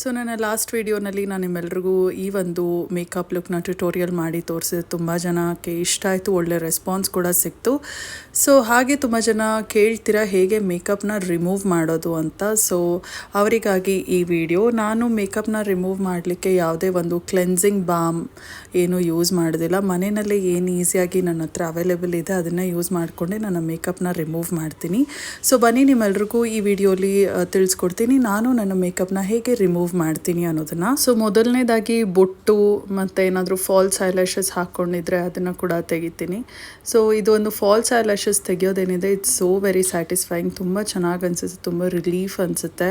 So ನನ್ನ last ವಿಡಿಯೋನಲ್ಲಿ ನಾನು ನಿಮ್ಮೆಲ್ರಿಗೂ ಈ ಒಂದು ಮೇಕಪ್ ಲುಕ್ನ ಟ್ಯುಟೋರಿಯಲ್ ಮಾಡಿ ತೋರಿಸಿದೆ ತುಂಬ ಜನಕ್ಕೆ ಇಷ್ಟ ಆಯಿತು, ಒಳ್ಳೆ ರೆಸ್ಪಾನ್ಸ್ ಕೂಡ ಸಿಕ್ತು. ಸೊ ಹಾಗೆ ತುಂಬ ಜನ ಕೇಳ್ತೀರಾ ಹೇಗೆ ಮೇಕಪ್ನ ರಿಮೂವ್ ಮಾಡೋದು ಅಂತ. ಸೊ ಅವರಿಗಾಗಿ ಈ ವಿಡಿಯೋ ನಾನು ಮೇಕಪ್ನ ರಿಮೂವ್ ಮಾಡಲಿಕ್ಕೆ ಯಾವುದೇ ಒಂದು ಕ್ಲೆನ್ಸಿಂಗ್ ಬಾಮ್ ಏನು ಯೂಸ್ ಮಾಡೋದಿಲ್ಲ. ಮನೆಯಲ್ಲೇ ಏನು ಈಸಿಯಾಗಿ ನನ್ನ ಹತ್ರ ಅವೈಲೇಬಲ್ ಇದೆ, ಅದನ್ನು ಯೂಸ್ ಮಾಡಿಕೊಂಡೆ ನನ್ನ ಮೇಕಪ್ನ ರಿಮೂವ್ ಮಾಡ್ತೀನಿ. ಸೊ ಬನ್ನಿ ನಿಮ್ಮೆಲ್ರಿಗೂ ಈ ವಿಡಿಯೋಲಿ ತಿಳಿಸ್ಕೊಡ್ತೀನಿ. ನಾನು ನನ್ನ ಮೇಕಪ್ನ ಹೇಗೆ ರಿಮೂವ್ ಮಾಡ್ತೀನಿ ಅನ್ನೋದನ್ನು. ಸೊ ಮೊದಲನೇದಾಗಿ ಬೊಟ್ಟು ಮತ್ತು ಏನಾದರೂ ಫಾಲ್ಸ್ ಐಲ್ಯಾಶಸ್ ಹಾಕ್ಕೊಂಡಿದ್ರೆ ಅದನ್ನು ಕೂಡ ತೆಗಿತೀನಿ. ಸೊ ಇದು ಒಂದು ಫಾಲ್ಸ್ ಐಲ್ಯಾಶಸ್ ತೆಗಿಯೋದೇನಿದೆ ಇಟ್ಸ್ ಸೋ ವೆರಿ ಸ್ಯಾಟಿಸ್ಫೈಯಿಂಗ್ ತುಂಬ ಚೆನ್ನಾಗಿ ಅನಿಸುತ್ತೆ, ತುಂಬ ರಿಲೀಫ್ ಅನಿಸುತ್ತೆ.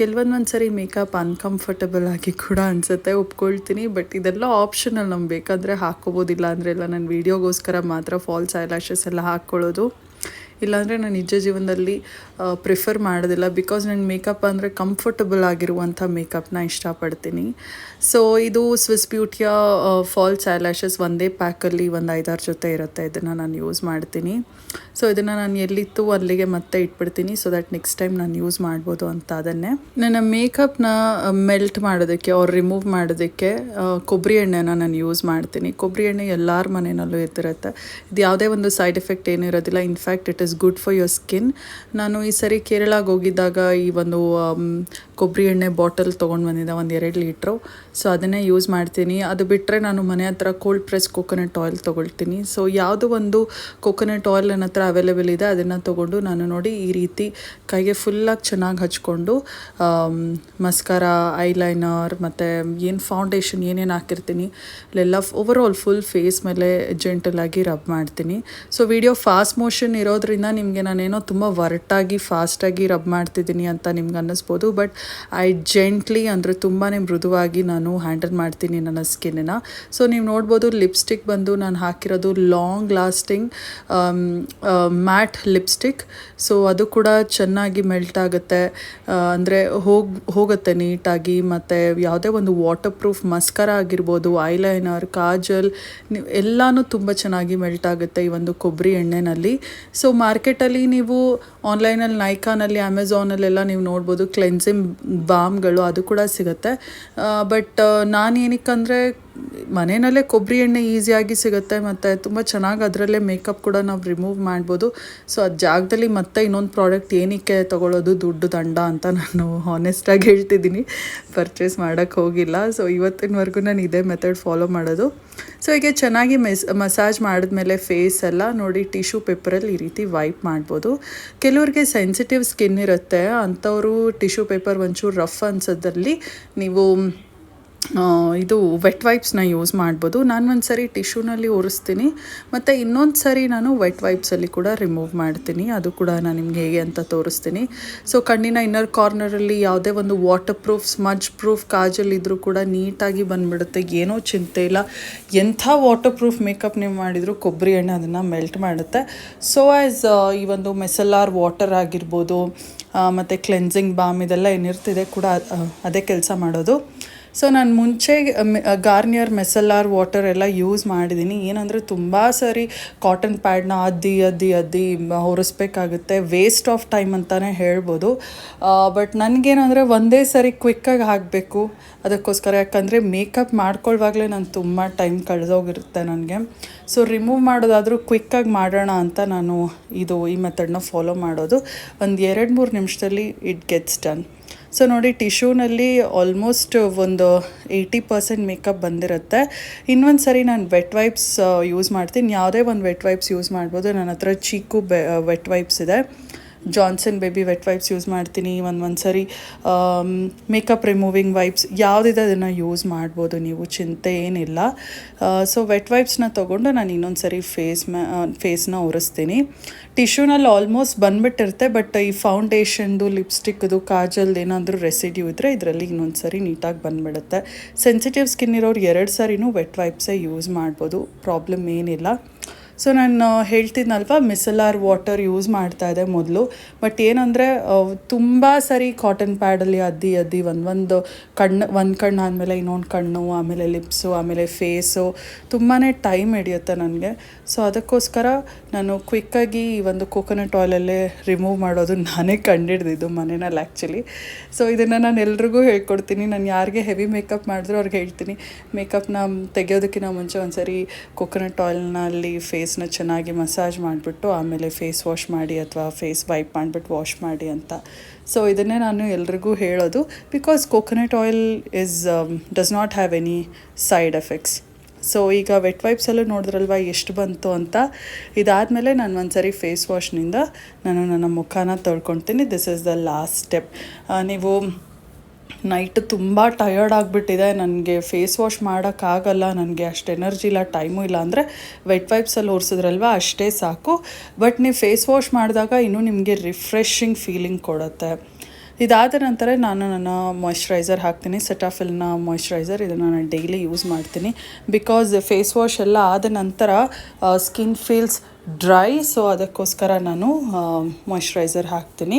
ಕೆಲವೊಂದೊಂದು ಸರಿ ಮೇಕಪ್ ಅನ್ಕಂಫರ್ಟಬಲ್ ಆಗಿ ಕೂಡ ಅನಿಸುತ್ತೆ, ಒಪ್ಕೊಳ್ತೀನಿ. ಬಟ್ ಇದೆಲ್ಲ ಆಪ್ಷನಲ್ ನಮ್ಗೆ ಬೇಕಾದರೆ ಹಾಕ್ಕೋಬೋದಿಲ್ಲ. ಅಂದರೆ ಎಲ್ಲ ನನ್ನ ವೀಡಿಯೋಗೋಸ್ಕರ ಮಾತ್ರ ಫಾಲ್ಸ್ ಐಲ್ಯಾಶಸ್ ಎಲ್ಲ ಹಾಕ್ಕೊಳ್ಳೋದು. ಇಲ್ಲಾಂದರೆ ನಾನು ನಿಜ ಜೀವನದಲ್ಲಿ ಪ್ರಿಫರ್ ಮಾಡೋದಿಲ್ಲ ಬಿಕಾಸ್ ನನ್ನ ಮೇಕಪ್ ಅಂದರೆ ಕಂಫರ್ಟಬಲ್ ಆಗಿರುವಂಥ ಮೇಕಪ್ನ ಇಷ್ಟಪಡ್ತೀನಿ. ಸೊ ಇದು ಸ್ವಿಸ್ ಬ್ಯೂಟಿಯ ಫಾಲ್ಸ್ ಐಲ್ಯಾಶಸ್ ಒಂದೇ ಪ್ಯಾಕಲ್ಲಿ ಒಂದು ಐದಾರು ಜೊತೆ ಇರುತ್ತೆ. ಇದನ್ನು ನಾನು ಯೂಸ್ ಮಾಡ್ತೀನಿ. ಸೊ ಇದನ್ನು ನಾನು ಎಲ್ಲಿತ್ತು ಅಲ್ಲಿಗೆ ಮತ್ತೆ ಇಟ್ಬಿಡ್ತೀನಿ. ಸೊ ದಟ್ ನೆಕ್ಸ್ಟ್ ಟೈಮ್ ನಾನು ಯೂಸ್ ಮಾಡ್ಬೋದು ಅಂತ ಅದನ್ನೇ. ನನ್ನ ಮೇಕಪ್ನ ಮೆಲ್ಟ್ ಮಾಡೋದಕ್ಕೆ ಅವ್ರು ರಿಮೂವ್ ಮಾಡೋದಕ್ಕೆ ಕೊಬ್ಬರಿ ಎಣ್ಣೆನ ನಾನು ಯೂಸ್ ಮಾಡ್ತೀನಿ. ಕೊಬ್ಬರಿ ಎಣ್ಣೆ ಎಲ್ಲರ ಮನೆಯಲ್ಲೂ ಇದ್ದಿರುತ್ತೆ ಇದು ಯಾವುದೇ ಒಂದು ಸೈಡ್ ಎಫೆಕ್ಟ್ ಏನೂ ಇರೋದಿಲ್ಲ. In fact it is good for your skin ನಾನು ಈ ಸರಿ ಕೇರಳಗೆ ಹೋಗಿದ್ದಾಗ ಈ ಒಂದು ಆಮ್, ಕೊಬ್ಬರಿ ಎಣ್ಣೆ ಬಾಟಲ್ ತೊಗೊಂಡು ಬಂದಿದ್ದೆ ಒಂದು ಎರಡು ಲೀಟ್ರು ಸೊ ಅದನ್ನೇ ಯೂಸ್ ಮಾಡ್ತೀನಿ. ಅದು ಬಿಟ್ಟರೆ ನಾನು ಮನೆ ಹತ್ರ ಕೋಲ್ಡ್ ಪ್ರೆಸ್ ಕೋಕೋನಟ್ ಆಯಿಲ್ ತೊಗೊಳ್ತೀನಿ. ಸೊ ಯಾವುದೋ ಒಂದು ಕೋಕೋನಟ್ ಆಯಿಲ್ ನನ್ನ ಹತ್ರ ಅವೈಲೇಬಲ್ ಇದೆ ಅದನ್ನು ತೊಗೊಂಡು ನಾನು ನೋಡಿ ಈ ರೀತಿ ಕೈಗೆ ಫುಲ್ಲಾಗಿ ಚೆನ್ನಾಗಿ ಹಚ್ಕೊಂಡು ಮಸ್ಕಾರ ಐಲೈನರ್ ಮತ್ತು ಏನು ಫೌಂಡೇಶನ್ ಏನೇನು ಹಾಕಿರ್ತೀನಿ ಇಲ್ಲೆಲ್ಲ ಓವರ್ ಆಲ್ ಫುಲ್ ಫೇಸ್ ಮೇಲೆ ಜೆಂಟಲಾಗಿ ರಬ್ ಮಾಡ್ತೀನಿ. ಸೊ ವಿಡಿಯೋ ಫಾಸ್ಟ್ ಮೋಷನ್ ಇರೋದ್ರಿಂದ ನಿಮಗೆ ನಾನೇನೋ ತುಂಬ ವರ್ಟಾಗಿ ಫಾಸ್ಟಾಗಿ ರಬ್ ಮಾಡ್ತಿದ್ದೀನಿ ಅಂತ ನಿಮ್ಗೆ ಅನ್ನಿಸ್ಬೋದು. ಬಟ್ ಐ ಜೆಂಟ್ಲಿ ಅಂದರೆ ತುಂಬಾ ಮೃದುವಾಗಿ ನಾನು ಹ್ಯಾಂಡಲ್ ಮಾಡ್ತೀನಿ ನನ್ನ ಸ್ಕಿನ್ನ ಸೊ ನೀವು ನೋಡ್ಬೋದು ಲಿಪ್ಸ್ಟಿಕ್ ಬಂದು ನಾನು ಹಾಕಿರೋದು long lasting matte lipstick. So ಅದು ಕೂಡ ಚೆನ್ನಾಗಿ ಮೆಲ್ಟ್ ಆಗುತ್ತೆ. ಅಂದರೆ ಹೋಗಿ, ಹೋಗುತ್ತೆ ನೀಟಾಗಿ. ಮತ್ತು ಯಾವುದೇ ಒಂದು ವಾಟರ್ ಪ್ರೂಫ್ ಮಸ್ಕರ ಆಗಿರ್ಬೋದು, ಐಲೈನರ್, ಕಾಜಲ್ ಎಲ್ಲನೂ ತುಂಬ ಚೆನ್ನಾಗಿ ಮೆಲ್ಟ್ ಆಗುತ್ತೆ ಈ ಒಂದು ಕೊಬ್ಬರಿ ಎಣ್ಣೆನಲ್ಲಿ. ಸೊ ಮಾರ್ಕೆಟಲ್ಲಿ ನೀವು ಆನ್ಲೈನಲ್ಲಿ ನೈಕಾನಲ್ಲಿ ಅಮೆಝಾನಲ್ಲೆಲ್ಲ ನೀವು ನೋಡ್ಬೋದು, ಕ್ಲೆನ್ಸಿಂಗ್ ಬಾಮ್ಗಳು ಅದು ಕೂಡ ಸಿಗುತ್ತೆ. ಬಟ್ ನಾನು ಏನಕ್ಕಂದರೆ ಮನೆಯಲ್ಲೇ ಕೊಬ್ಬರಿ ಎಣ್ಣೆ ಈಸಿಯಾಗಿ ಸಿಗುತ್ತೆ, ಮತ್ತು ತುಂಬ ಚೆನ್ನಾಗಿ ಅದರಲ್ಲೇ ಮೇಕಪ್ ಕೂಡ ನಾವು ರಿಮೂವ್ ಮಾಡ್ಬೋದು. ಸೊ ಆ ಜಾಗದಲ್ಲಿ ಮತ್ತೆ ಇನ್ನೊಂದು ಪ್ರಾಡಕ್ಟ್ ಏನಕ್ಕೆ ತಗೊಳ್ಳೋದು ದುಡ್ಡು ದಂಡ ಅಂತ ನಾನು ಹಾನೆಸ್ಟಾಗಿ ಹೇಳ್ತಿದ್ದೀನಿ. ಪರ್ಚೇಸ್ ಮಾಡೋಕ್ಕೆ ಹೋಗಿಲ್ಲ. ಸೊ ಇವತ್ತಿನವರೆಗೂ ನಾನು ಇದೇ ಮೆಥಡ್ ಫಾಲೋ ಮಾಡೋದು. ಸೊ ಹೀಗೆ ಚೆನ್ನಾಗಿ ಮೆಸ್ ಮಸಾಜ್ ಮಾಡಿದ್ಮೇಲೆ ಫೇಸ್ ಎಲ್ಲ ನೋಡಿ ಟಿಶ್ಯೂ ಪೇಪರಲ್ಲಿ ಈ ರೀತಿ ವೈಪ್ ಮಾಡ್ಬೋದು. ಕೆಲವ್ರಿಗೆ ಸೆನ್ಸಿಟಿವ್ ಸ್ಕಿನ್ ಇರುತ್ತೆ ಅಂಥವರು ಟಿಶ್ಯೂ ಪೇಪರ್ ಒಂಚೂರು ರಫ್ ಅನ್ಸೋದ್ರಲ್ಲಿ ನೀವು ಇದು ವೆಟ್ ವೈಪ್ಸ್ನ ಯೂಸ್ ಮಾಡ್ಬೋದು. ನಾನು ಒಂದು ಸರಿ ಟಿಶ್ಯೂನಲ್ಲಿ ಒರೆಸ್ತೀನಿ ಮತ್ತು ಇನ್ನೊಂದು ಸರಿ ನಾನು ವೆಟ್ ವೈಪ್ಸಲ್ಲಿ ಕೂಡ ರಿಮೂವ್ ಮಾಡ್ತೀನಿ. ಅದು ಕೂಡ ನಾನು ನಿಮ್ಗೆ ಹೇಗೆ ಅಂತ ತೋರಿಸ್ತೀನಿ. ಸೊ ಕಣ್ಣಿನ ಇನ್ನರ್ ಕಾರ್ನರಲ್ಲಿ ಯಾವುದೇ ಒಂದು water proof smudge proof kajal ಇದ್ದರೂ ಕೂಡ ನೀಟಾಗಿ ಬಂದುಬಿಡುತ್ತೆ. ಏನೋ ಚಿಂತೆ ಇಲ್ಲ. ಎಂಥ ವಾಟರ್ ಪ್ರೂಫ್ ಮೇಕಪ್ ನೀವು ಮಾಡಿದರೂ ಕೊಬ್ಬರಿ ಎಣ್ಣೆ ಅದನ್ನು ಮೆಲ್ಟ್ ಮಾಡುತ್ತೆ. ಸೊ ಆ್ಯಸ್ ಈ ಒಂದು ಮೆಸಲಾರ್ ವಾಟರ್ ಆಗಿರ್ಬೋದು ಮತ್ತು ಕ್ಲೆನ್ಸಿಂಗ್ ಬಾಮ್ ಇದೆಲ್ಲ ಏನಿರ್ತಿದೆ ಕೂಡ ಅದೇ ಕೆಲಸ ಮಾಡೋದು. ಸೊ ನಾನು ಮುಂಚೆ ಗಾರ್ನಿಯರ್ ಮೆಸಲ್ಲಾರ್ ವಾಟರ್ ಎಲ್ಲ ಯೂಸ್ ಮಾಡಿದ್ದೀನಿ ಏನಂದರೆ ತುಂಬ ಸರಿ ಕಾಟನ್ ಪ್ಯಾಡ್ನ ಅದ್ದಿ ಅದ್ದಿ ಅದ್ದಿ ಹೊರಿಸ್ಬೇಕಾಗುತ್ತೆ. ವೇಸ್ಟ್ ಆಫ್ ಟೈಮ್ ಅಂತಲೇ ಹೇಳ್ಬೋದು. ಬಟ್ ನನಗೇನಂದರೆ ಒಂದೇ ಸರಿ ಕ್ವಿಕ್ಕಾಗಿ ಹಾಕಬೇಕು. ಅದಕ್ಕೋಸ್ಕರ ಯಾಕಂದರೆ ಮೇಕಪ್ ಮಾಡ್ಕೊಳ್ಳುವಾಗಲೇ ನಾನು ತುಂಬ ಟೈಮ್ ಕಳೆದೋಗಿರುತ್ತೆ ನನಗೆ. ಸೊ ರಿಮೂವ್ ಮಾಡೋದಾದರೂ ಕ್ವಿಕ್ಕಾಗಿ ಮಾಡೋಣ ಅಂತ ನಾನು ಇದು ಈ ಮೆಥಡ್ನ ಫಾಲೋ ಮಾಡೋದು. ಒಂದು ಎರಡು ಮೂರು ನಿಮಿಷದಲ್ಲಿ ಇಟ್ ಗೆಟ್ಸ್ ಡನ್ ಸೊ ನೋಡಿ ಟಿಶ್ಯೂನಲ್ಲಿ ಆಲ್ಮೋಸ್ಟ್ ಒಂದು ಏಯ್ಟಿ ಪರ್ಸೆಂಟ್ ಮೇಕಪ್ ಬಂದಿರುತ್ತೆ. ಇನ್ನೊಂದು ಸರಿ ನಾನು ವೆಟ್ ವೈಪ್ಸ್ ಯೂಸ್ ಮಾಡ್ತೀನಿ. ಯಾವುದೇ ಒಂದು ವೆಟ್ ವೈಪ್ಸ್ ಯೂಸ್ ಮಾಡ್ಬೋದು. ನನ್ನ ಹತ್ರ ಚೀಕು ಬೆ ವೆಟ್ ವೈಪ್ಸ್ ಇದೆ. Johnson baby wet wipes use ಮಾಡ್ತೀನಿ, ಒಂದು ಒಂದು ಸರಿ ಮೇಕಪ್ ರಿಮೂವಿಂಗ್ ವೈಪ್ಸ್ ಯಾವುದಿದೆ ಅದನ್ನು ಯೂಸ್ ಮಾಡ್ಬೋದು ನೀವು, ಚಿಂತೆ ಏನಿಲ್ಲ. ಸೊ ವೆಟ್ ವೈಪ್ಸ್ನ ತೊಗೊಂಡು ನಾನು ಇನ್ನೊಂದು ಸರಿ ಫೇಸ್ ಮ್ಯಾ ಫೇಸ್ನ ಒರೆಸ್ತೀನಿ ಟಿಶ್ಯೂನಲ್ಲಿ ಆಲ್ಮೋಸ್ಟ್ ಬಂದ್ಬಿಟ್ಟಿರುತ್ತೆ ಬಟ್ ಈ ಫೌಂಡೇಶನ್ದು ಲಿಪ್ಸ್ಟಿಕ್ದು ಕಾಜಲ್ದು ಏನಾದರೂ ರೆಸಿಡ್ಯೂ ಇದ್ದರೆ ಇದರಲ್ಲಿ ಇನ್ನೊಂದು ಸರಿ ನೀಟಾಗಿ ಬಂದ್ಬಿಡುತ್ತೆ. ಸೆನ್ಸಿಟಿವ್ ಸ್ಕಿನ್ ಇರೋರು ಎರಡು ಸರಿನೂ ವೆಟ್ ವೈಪ್ಸೇ ಯೂಸ್ ಮಾಡ್ಬೋದು ಪ್ರಾಬ್ಲಮ್ ಏನಿಲ್ಲ. ಸೊ ನಾನು ಹೇಳ್ತಿದ್ನಲ್ವ ಮಿಸಲಾರ್ ವಾಟರ್ ಯೂಸ್ ಮಾಡ್ತಾ ಇದೆ ಮೊದಲು. ಬಟ್ ಏನಂದರೆ ತುಂಬ ಸರಿ ಕಾಟನ್ ಪ್ಯಾಡಲ್ಲಿ ಅದ್ದಿ ಅದ್ದಿ, ಒಂದು ಒಂದು ಕಣ್ಣು ಒಂದು ಕಣ್ಣು ಆದಮೇಲೆ ಇನ್ನೊಂದು ಕಣ್ಣು, ಆಮೇಲೆ ಲಿಪ್ಸು ಆಮೇಲೆ ಫೇಸು ತುಂಬಾ ಟೈಮ್ ಹಿಡಿಯುತ್ತೆ ನನಗೆ. ಸೊ ಅದಕ್ಕೋಸ್ಕರ ನಾನು ಕ್ವಿಕ್ಕಾಗಿ ಈ ಒಂದು ಕೋಕೋನಟ್ ಆಯಿಲಲ್ಲೇ ರಿಮೂವ್ ಮಾಡೋದು ನಾನೇ ಕಂಡಿಡ್ದಿದ್ದು ಮನೆಯಲ್ಲಿ ಆ್ಯಕ್ಚುಲಿ ಸೊ ಇದನ್ನು ನಾನು ಎಲ್ರಿಗೂ ಹೇಳ್ಕೊಡ್ತೀನಿ. ನಾನು ಯಾರಿಗೆ ಹೆವಿ ಮೇಕಪ್ ಮಾಡಿದ್ರು ಅವ್ರಿಗೆ ಹೇಳ್ತೀನಿ. ಮೇಕಪ್ನ ತೆಗೆಯೋದಕ್ಕಿಂತ ಮುಂಚೆ ಒಂದು ಸರಿ ಕೋಕೋನಟ್ ಆಯಿಲ್ನ ಅಲ್ಲಿ ಫೇಸ್ನ ಚೆನ್ನಾಗಿ ಮಸಾಜ್ ಮಾಡಿಬಿಟ್ಟು ಆಮೇಲೆ ಫೇಸ್ ವಾಶ್ ಮಾಡಿ ಅಥವಾ ಫೇಸ್ ವೈಪ್ ಮಾಡಿಬಿಟ್ಟು ವಾಶ್ ಮಾಡಿ ಅಂತ. ಸೊ ಇದನ್ನೇ ನಾನು ಎಲ್ರಿಗೂ ಹೇಳೋದು. Because coconut oil is does not have any side effects so ಈಗ ವೆಟ್ ವೈಪ್ಸಲ್ಲೂ ನೋಡಿದ್ರಲ್ವ ಎಷ್ಟು ಬಂತು ಅಂತ? ಇದಾದಮೇಲೆ ನಾನು ಒಂದ್ಸರಿ ಫೇಸ್ ವಾಶ್ನಿಂದ ನಾನು ನನ್ನ ಮುಖನ ತೊಳ್ಕೊತೀನಿ this is the last step ನೀವು ನೈಟ್ ತುಂಬ ಟಯರ್ಡ್ ಆಗಿಬಿಟ್ಟಿದೆ. ನನಗೆ ಫೇಸ್ ವಾಶ್ ಮಾಡೋಕ್ಕಾಗಲ್ಲ. ನನಗೆ ಅಷ್ಟು ಎನರ್ಜಿ ಇಲ್ಲ ಟೈಮು ಇಲ್ಲ. ಅಂದರೆ ವೆಟ್ ವೈಪ್ಸಲ್ಲಿ ಒರೆಸಿದ್ರಲ್ವ, ಅಷ್ಟೇ ಸಾಕು. ಬಟ್ ನೀವು ಫೇಸ್ ವಾಶ್ ಮಾಡಿದಾಗ ಇನ್ನೂ ನಿಮಗೆ ರಿಫ್ರೆಶಿಂಗ್ ಫೀಲಿಂಗ್ ಕೊಡುತ್ತೆ. ಇದಾದ ನಂತರ ನಾನು ನನ್ನ ಮಾಯ್ಶ್ಚರೈಸರ್ ಹಾಕ್ತೀನಿ. ಸೆಟಾಫಿಲ್ನ ಮಾಯ್ಶ್ಚರೈಸರ್ ಇದನ್ನು ನಾನು ಡೈಲಿ ಯೂಸ್ ಮಾಡ್ತೀನಿ. ಬಿಕಾಸ್ ಫೇಸ್ ವಾಶ್ ಎಲ್ಲ ಆದ ನಂತರ ಸ್ಕಿನ್ ಫೀಲ್ಸ್ ಡ್ರೈ ಸೊ ಅದಕ್ಕೋಸ್ಕರ ನಾನು ಮಾಯ್ಶ್ಚರೈಸರ್ ಹಾಕ್ತೀನಿ.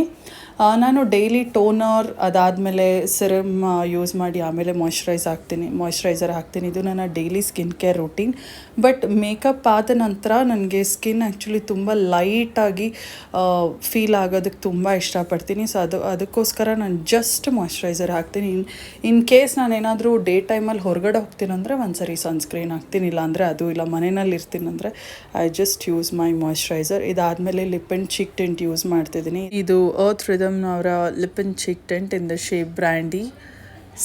ನಾನು ಡೈಲಿ ಟೋನರ್ ಅದಾದಮೇಲೆ ಸಿರಮ್ ಯೂಸ್ ಮಾಡಿ ಆಮೇಲೆ ಮಾಯ್ಶ್ಚರೈಸ್ ಹಾಕ್ತೀನಿ. ಮಾಯ್ಶ್ಚರೈಸರ್ ಹಾಕ್ತೀನಿ. ಇದು ನನ್ನ daily skin care routine but makeup ಆದ ನಂತರ ನನಗೆ ಸ್ಕಿನ್ ಆ್ಯಕ್ಚುಲಿ ತುಂಬ ಲೈಟಾಗಿ ಫೀಲ್ ಆಗೋದಕ್ಕೆ ತುಂಬ ಇಷ್ಟಪಡ್ತೀನಿ. ಸೊ ಅದು, ಅದಕ್ಕೋಸ್ಕರ ನಾನು ಜಸ್ಟ್ ಮಾಯ್ಶ್ಚರೈಸರ್ ಹಾಕ್ತೀನಿ. ಇನ್ ಇನ್ ಕೇಸ್ ನಾನು ಏನಾದರೂ ಡೇ ಟೈಮಲ್ಲಿ ಹೊರಗಡೆ ಹೋಗ್ತೀನಂದರೆ ಒಂದು ಸರಿ ಸನ್ಸ್ಕ್ರೀನ್ ಹಾಕ್ತೀನಿ. ಇಲ್ಲ ಅಂದರೆ ಅದು ಇಲ್ಲ, ಮನೆಯಲ್ಲಿ ಇರ್ತೀನಂದರೆ I just use my moisturiser ಇದಾದಮೇಲೆ lip and cheek tint use ಮಾಡ್ತಿದ್ದೀನಿ. ಇದು ಅರ್ತ್ ರಿದಮ್ ಅವರ lip cheek cheek tint in the shape brandy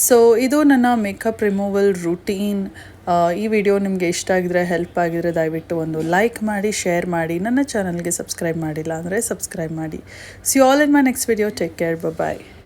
so ಇದು ನನ್ನ ಮೇಕಪ್ ರಿಮೂವಲ್ ರೂಟೀನ್ ಈ ವಿಡಿಯೋ ನಿಮಗೆ ಇಷ್ಟ ಆಗಿದ್ರೆ ಹೆಲ್ಪ್ ಆಗಿದ್ರೆ ದಯವಿಟ್ಟು ಒಂದು ಲೈಕ್ ಮಾಡಿ ಶೇರ್ ಮಾಡಿ. ನನ್ನ ಚಾನಲ್ಗೆ ಸಬ್ಸ್ಕ್ರೈಬ್ ಮಾಡಿಲ್ಲ ಅಂದರೆ ಸಬ್ಸ್ಕ್ರೈಬ್ ಮಾಡಿ. See all in my next video take care bye